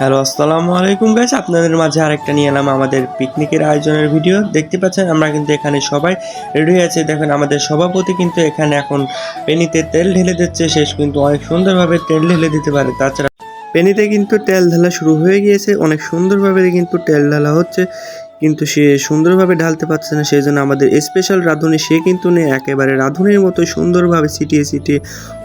Hello, আসসালামু আলাইকুম guys আপনাদের মাঝে আরেকটা নিয়ে এলাম আমাদের পিকনিকের আয়োজনের ভিডিও দেখতে পাচ্ছেন, আমরা কিন্তু এখানে সবাই রেডি হয়ে আছে। দেখেন, আমাদের সভাপতি কিন্তু এখানে এখন পেনিতে তেল ঢেলে দিচ্ছে। শেষ কিন্তু অনেক সুন্দরভাবে তেল ঢেলে দিতে পারে। তাছাড়া পেনিতে কিন্তু তেল ঢালা শুরু হয়ে গিয়েছে। অনেক সুন্দরভাবে কিন্তু তেল ঢালা হচ্ছে। কিন্তু সে সুন্দরভাবে ঢালতে পারছে না, সেই জন্য আমাদের স্পেশাল রাঁধুনি, সে কিন্তু নেই। একেবারে রাঁধুনির মতো সুন্দরভাবে ছিটিয়ে ছিটিয়ে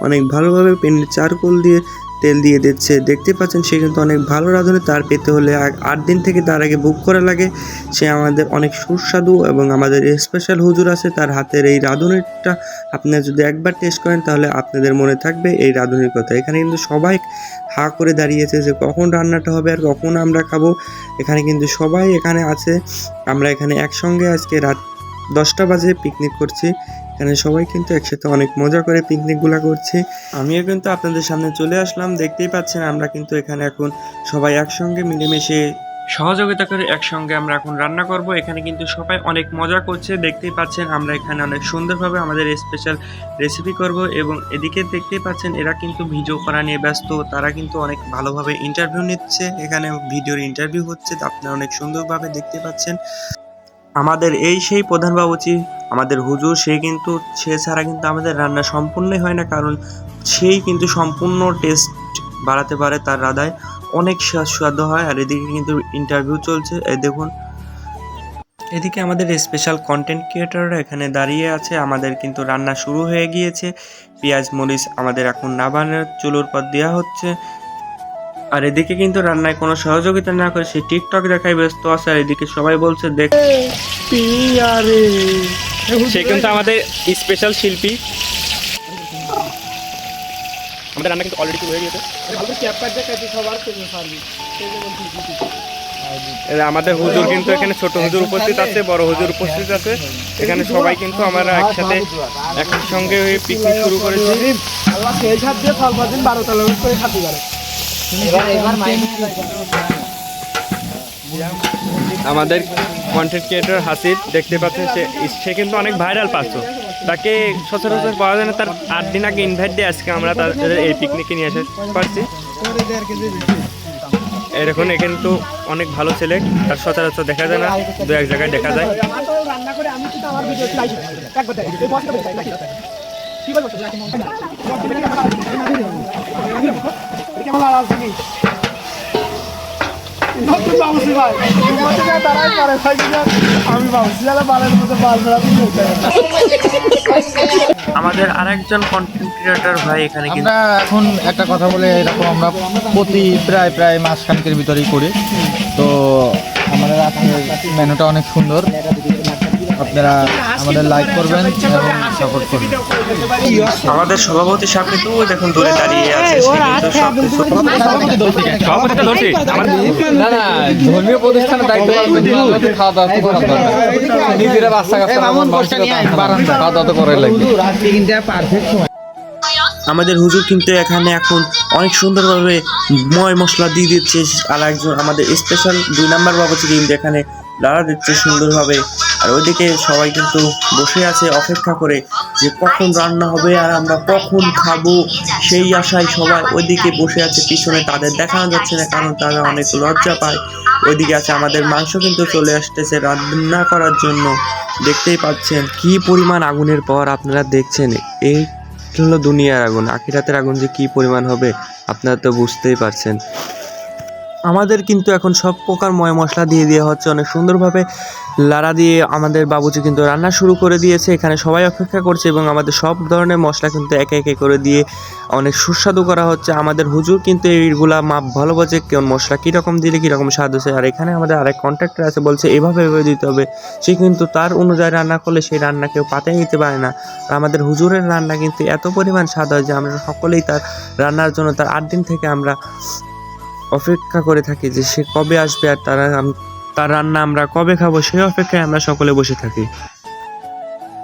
অনেক ভালোভাবে পেনের চারকোল দিয়ে তেল দিয়ে দিচ্ছে। দেখতে পাচ্ছেন, সে কিন্তু অনেক ভালো রাঁধুনি, তার পেতে হলে আট দিন থেকে তার আগে বুক করা লাগে। সে আমাদের অনেক সুস্বাদু এবং আমাদের স্পেশাল হুজুর আছে, তার হাতের এই রাঁধুনিটা আপনারা যদি একবার টেস্ট করেন, তাহলে আপনাদের মনে থাকবে এই রাঁধুনির কথা। এখানে কিন্তু সবাই হা করে দাঁড়িয়েছে যে কখন রান্নাটা হবে আর কখন আমরা খাব। এখানে কিন্তু সবাই এখানে আছে। আমরা এখানে একসঙ্গে আজকে রাত দশটা বাজে পিকনিক করছি। এখানে সবাই কিন্তু একসাথে অনেক মজা করে পিকনিকগুলো করছে। আমিও কিন্তু আপনাদের সামনে চলে আসলাম, দেখতেই পাচ্ছেন আমরা কিন্তু এখানে এখন সবাই একসঙ্গে মিলেমিশে সহযোগিতা করে একসঙ্গে আমরা এখন রান্না করব। এখানে কিন্তু সবাই অনেক মজা করছে, দেখতেই পাচ্ছেন আমরা এখানে অনেক সুন্দরভাবে আমাদের স্পেশাল রেসিপি করব এবং এদিকে দেখতেই পাচ্ছেন এরা কিন্তু ভিডিও করা নিয়ে ব্যস্ত, তারা কিন্তু অনেক ভালোভাবে ইন্টারভিউ নিচ্ছে। এখানে ভিডিওর ইন্টারভিউ হচ্ছে আপনারা অনেক সুন্দরভাবে দেখতে পাচ্ছেন। আমাদের এই সেই প্রধান বাবুচি, আমাদের হুজুর, সে কিন্তু, সে ছাড়া কিন্তু আমাদের রান্না সম্পূর্ণই হয় না, কারণ সেই কিন্তু সম্পূর্ণ টেস্ট বাড়াতে পারে তার রাধায় অনেক সুস্বাদু হয়, আর এদিকে কিন্তু ইন্টারভিউ চলছে। এই দেখুন, এদিকে আমাদের স্পেশাল কন্টেন্ট ক্রিয়েটররা এখানে দাঁড়িয়ে আছে। আমাদের কিন্তু রান্না শুরু হয়ে গিয়েছে। পেঁয়াজ, মরিচ আমাদের এখন নাবানের চুলোর পর দেওয়া হচ্ছে। আর এদিকে কিন্তু রান্নায় কোনো সহযোগিতা না করে সে টিকটক দেখায় ব্যস্ত আছে আর এদিকে সবাই বলছে দেখ সে কিন্তু আমাদের স্পেশাল শিল্পী। আমাদের রান্না কিন্তু অলরেডি হয়ে গেছে। আমাদের হুজুর কিন্তু এখানে ছোট হুজুর উপস্থিত আছে বড় হুজুর উপস্থিত আছে। এখানে সবাই কিন্তু আমরা একসাথে একসঙ্গে হয়ে পিকনিক শুরু করেছি। আল্লাহ সেই বারো তলা করে খাতে পারে আমাদের কন্টেন্ট ক্রিয়েটর হাসিব দেখতে পাচ্ছেন সে সে কিন্তু অনেক ভাইরাল পাচ্ছ। তাকে সচরাচর পাওয়া যায় না তার আট দিন আগে ইনভাইট দিয়ে আজকে আমরা তাদের এই পিকনিকে নিয়ে আসতে পারছি এরকম এ কিন্তু অনেক ভালো ছেলে তার সচরাচর দেখা যায় না দু এক জায়গায় দেখা যায়। আমাদের আরেকজন কন্টেন্ট ক্রিয়েটর ভাই এখানে আমরা এখন একটা কথা বলে এরকম আমরা প্রতি প্রায় প্রায় মাসখানেকের ভিতরেই করি। তো আমাদের মেনুটা অনেক সুন্দর। আপনারা আমাদের লাইক করবেন এবং সাপোর্ট করবেন। আমাদের সভাপতি সাহেব কিন্তু দেখুন দূরে দাঁড়িয়ে আছে না ধর্মীয় প্রতিষ্ঠানের দায়িত্ব খাওয়া দাওয়া করার দরকার। নিজেরা বাচ্চা কাচ্চা খাওয়া দাওয়া করাই লাগবে। আমাদের হুজুর কিন্তু এখানে এখন অনেক সুন্দরভাবে ময় মশলা দিয়ে দিচ্ছে আর একজন আমাদের স্পেশাল দুই নাম্বার বাবুচি কিন্তু এখানে দাঁড়া দিচ্ছে সুন্দরভাবে। আর ওইদিকে সবাই কিন্তু বসে আছে অপেক্ষা করে যে কখন রান্না হবে আর আমরা কখন খাব সেই আশায় সবাই ওইদিকে বসে আছে, পিছনে তাদের দেখানো যাচ্ছে না কারণ তারা অনেক লজ্জা পায়। ওইদিকে আছে আমাদের মাংস কিন্তু চলে আসতেছে রান্না করার জন্য। দেখতেই পাচ্ছেন কি পরিমাণ আগুনের পর আপনারা দেখছেন, এই হলো দুনিয়ার আগুন, আখিরাতের আগুন যে কি পরিমাণ হবে আপনারা তো বুঝতেই পারছেন। আমাদের কিন্তু এখন সব প্রকার ময় মশলা দিয়ে দেওয়া হচ্ছে। অনেক সুন্দরভাবে লাড়া দিয়ে আমাদের বাবুজি কিন্তু রান্না শুরু করে দিয়েছে। এখানে সবাই অপেক্ষা করছে এবং আমাদের সব ধরনের মশলা কিন্তু একে একে করে দিয়ে অনেক সুস্বাদু করা হচ্ছে। আমাদের হুজুর কিন্তু এইগুলা মাপ ভালো বোঝে কেমন মশলা, কীরকম দিলে কীরকম স্বাদ হচ্ছে। আর এখানে আমাদের আরেক কন্ট্রাক্টর আছে, বলছে এভাবে এভাবে দিতে হবে। সে কিন্তু তার অনুযায়ী রান্না করলে সেই রান্না কেউ পাতাই নিতে পারে না। আমাদের হুজুরের রান্না কিন্তু এত পরিমাণ স্বাদ হয় যে আমরা সকলেই তার রান্নার জন্য তার আট দিন থেকে আমরা অপেক্ষা করে থাকি যে সে কবে আসবে আর তারা তার রান্না আমরা কবে খাব, সেই অপেক্ষায় আমরা সকলে বসে থাকি।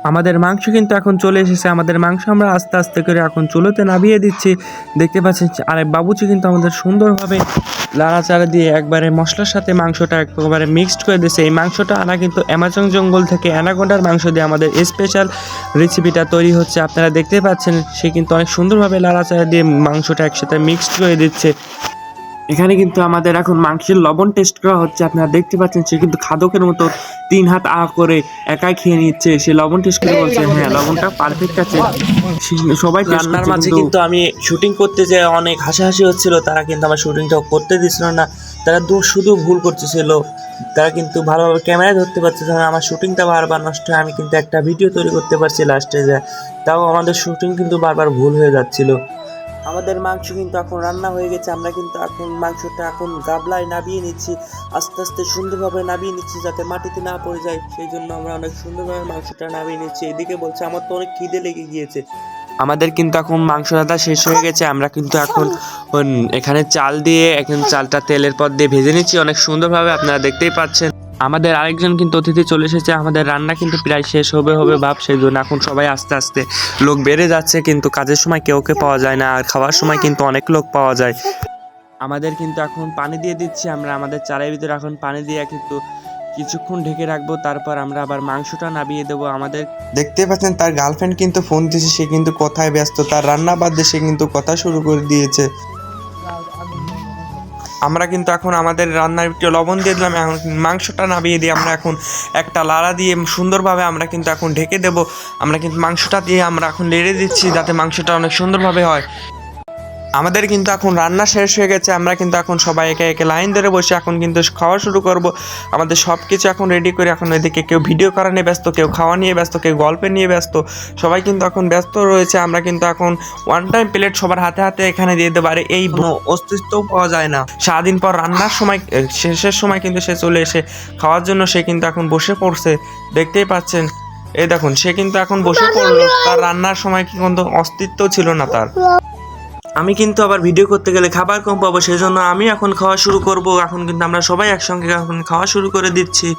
আমাদের মাংস কিন্তু এখন চলে এসেছে। আমাদের মাংস আমরা আস্তে আস্তে করে এখন চুলোতে নামিয়ে দিচ্ছি। দেখতে পাচ্ছেন আরে বাবুচি কিন্তু আমাদের সুন্দরভাবে লাড়াচাড়া দিয়ে একবারে মশলার সাথে মাংসটা একবারে মিক্সড করে দিয়েছে। এই মাংসটা আনা কিন্তু অ্যামাজন জঙ্গল থেকে অ্যানাকোন্ডার মাংস দিয়ে আমাদের স্পেশাল রেসিপিটা তৈরি হচ্ছে। আপনারা দেখতে পাচ্ছেন সে কিন্তু অনেক সুন্দরভাবে লাড়াচাড়া দিয়ে মাংসটা একসাথে মিক্সড করে দিচ্ছে। এখানে কিন্তু আমাদের এখন মাংসের লবণ টেস্ট করা হচ্ছে। আপনারা দেখতে পাচ্ছেন সে কিন্তু খাদকের মতো তিন হাত আ করে একাই খেয়ে নিচ্ছে। সে লবণ টেস্ট করে বলছে হ্যাঁ লবণটা পারফেক্ট আছে। সবাই রান্নার মাঝে কিন্তু আমি শুটিং করতে যে অনেক হাসাহাসি হচ্ছিল। তারা কিন্তু আমার শুটিংটা করতে দিচ্ছিল না। তারা দু শুধু ভুল করতেছিল। তারা কিন্তু ভালোভাবে ক্যামেরায় ধরতে পারছে না। আমার শুটিংটা বারবার নষ্ট হয়। আমি কিন্তু একটা ভিডিও তৈরি করতে পারছি লাস্টে যা। তাও আমাদের শুটিং কিন্তু বারবার ভুল হয়ে যাচ্ছিল। আমাদের মাংস কিন্তু এখন রান্না হয়ে গেছে, আমরা কিন্তু এখন মাংসটা এখন গাবলায় নাবিয়ে নিচ্ছি, আস্তে আস্তে সুন্দরভাবে নাবিয়ে নিচ্ছি যাতে মাটিতে না পড়ে যায়, সেই জন্য আমরা অনেক সুন্দরভাবে মাংসটা নাবিয়ে নিচ্ছি। এদিকে বলছে, আমার তো অনেক খিদে লেগে গিয়েছে। আমাদের কিন্তু এখন মাংস রান্না শেষ হয়ে গেছে, আমরা কিন্তু এখন, এখানে চাল দিয়ে, এখন চালটা তেলের পর দিয়ে ভেজে নিচ্ছি। অনেক সুন্দরভাবে আপনারা দেখতেই পাচ্ছেন। আমাদের আরেকজন কিন্তু অতিথি চলে এসেছে, আমাদের রান্না কিন্তু প্রায় শেষ হবে হবে ভাব সেই জন্য এখন সবাই আস্তে আস্তে লোক বেড়ে যাচ্ছে, কিন্তু কাজের সময় কেউ কে পাওয়া যায় না আর খাওয়ার সময় কিন্তু অনেক লোক পাওয়া যায়। আমাদের কিন্তু এখন পানি দিয়ে দিচ্ছি, আমরা আমাদের চালের ভিতরে এখন পানি দিয়ে কিন্তু কিছুক্ষণ ঢেকে রাখব, তারপর আমরা আবার মাংসটা নামিয়ে দেবো আমাদের। দেখতে পাচ্ছেন তার গার্লফ্রেন্ড কিন্তু ফোন দিয়েছে, সে কিন্তু কথায় ব্যস্ত, তার রান্না বাদ দিয়ে সে কিন্তু কথা শুরু করে দিয়েছে। আমরা কিন্তু এখন আমাদের রান্নার একটু লবণ দিয়ে দিলাম, এখন মাংসটা নামিয়ে দিয়ে আমরা এখন একটা লাড়া দিয়ে সুন্দরভাবে আমরা কিন্তু এখন ঢেকে দেব। আমরা কিন্তু মাংসটা দিয়ে আমরা এখন লেড়ে দিচ্ছি যাতে মাংসটা অনেক সুন্দরভাবে হয়। আমাদের কিন্তু এখন রান্না শেষ হয়ে গেছে আমরা কিন্তু এখন সবাই একে একে লাইন ধরে বসে এখন কিন্তু খাওয়া শুরু করব। আমাদের সব কিছু এখন রেডি করে এখন এদিকে কেউ ভিডিও করা নিয়ে ব্যস্ত কেউ খাওয়া নিয়ে ব্যস্ত কেউ গল্পে নিয়ে ব্যস্ত। সবাই কিন্তু এখন ব্যস্ত রয়েছে আমরা কিন্তু এখন ওয়ান টাইম প্লেট সবার হাতে হাতে এখানে দিয়ে দিতে পারে এই কোনো অস্তিত্বও পাওয়া যায় না। সারাদিন পর রান্নার সময় শেষের সময় কিন্তু সে চলে এসে খাওয়ার জন্য সে কিন্তু এখন বসে পড়ছে দেখতেই পাচ্ছেন। এই দেখুন সে কিন্তু এখন বসে পড়ল তার রান্নার সময় কি কিন্তু অস্তিত্ব ছিল না তার। আমি কিন্তু আবার ভিডিও করতে গেলে খাবার কম পাবো সেই জন্য আমি এখন খাওয়া শুরু করব। এখন কিন্তু আমরা সবাই একসঙ্গে এখন খাওয়া শুরু করে দিচ্ছি।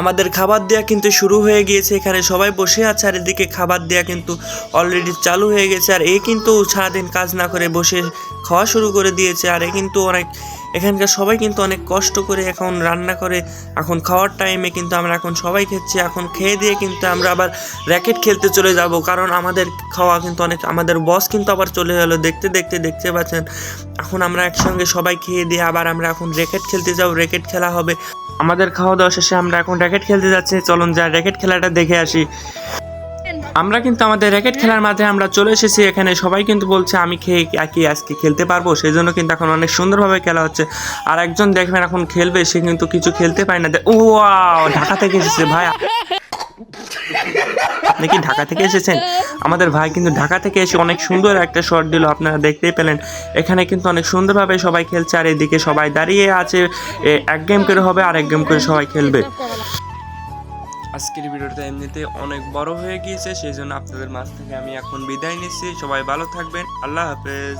আমাদের খাবার দেওয়া কিন্তু শুরু হয়ে গিয়েছে, এখানে সবাই বসে আছে আর এদিকে খাবার দেওয়া কিন্তু অলরেডি চালু হয়ে গেছে। আর এ কিন্তু সারাদিন কাজ না করে বসে খাওয়া শুরু করে দিয়েছে, আর এ কিন্তু অনেক এখানকার সবাই কিন্তু অনেক কষ্ট করে এখন রান্না করে, এখন খাওয়ার টাইমে কিন্তু আমরা এখন সবাই খাচ্ছি, এখন খেয়ে দিয়ে কিন্তু আমরা আবার র্যাকেট খেলতে চলে যাব। কারণ আমাদের খাওয়া কিন্তু অনেক, আমাদের বস কিন্তু আবার চলে গেলো দেখতে দেখতে দেখতে পাচ্ছেন। এখন আমরা একসঙ্গে সবাই খেয়ে দিয়ে আবার আমরা এখন র্যাকেট খেলতে যাব র্যাকেট খেলা হবে। আমাদের খাওয়া দাওয়া শেষে আমরা এখন র্যাকেট খেলতে যাচ্ছি। চলুন যা র্যাকেট খেলাটা দেখে আসি। আমরা কিন্তু আমাদের র্যাকেট খেলার মাঝে আমরা চলে এসেছি, এখানে সবাই কিন্তু বলছে, আমি খেয়ে একই আজকে খেলতে পারব। সেই জন্য কিন্তু এখন অনেক সুন্দরভাবে খেলা হচ্ছে। আর একজন দেখবেন এখন খেলবে, সে কিন্তু কিছু খেলতে পায় না। ও ঢাকা থেকে এসেছে ভাই। আপনি কি ঢাকা থেকে এসেছেন? আমাদের ভাই কিন্তু ঢাকা থেকে এসে অনেক সুন্দর একটা শট দিল, আপনারা দেখতেই পেলেন। এখানে কিন্তু অনেক সুন্দরভাবে সবাই খেলছে, আর এদিকে সবাই দাঁড়িয়ে আছে। এক গেম করে হবে আর এক গেম করে সবাই খেলবে। আজকের ভিডিওটা এমনিতে অনেক বড় হয়ে গিয়েছে, সেই জন্য আপনাদের মাছ থেকে আমি এখন বিদায় নিচ্ছি। সবাই ভালো থাকবেন। আল্লাহ হাফেজ।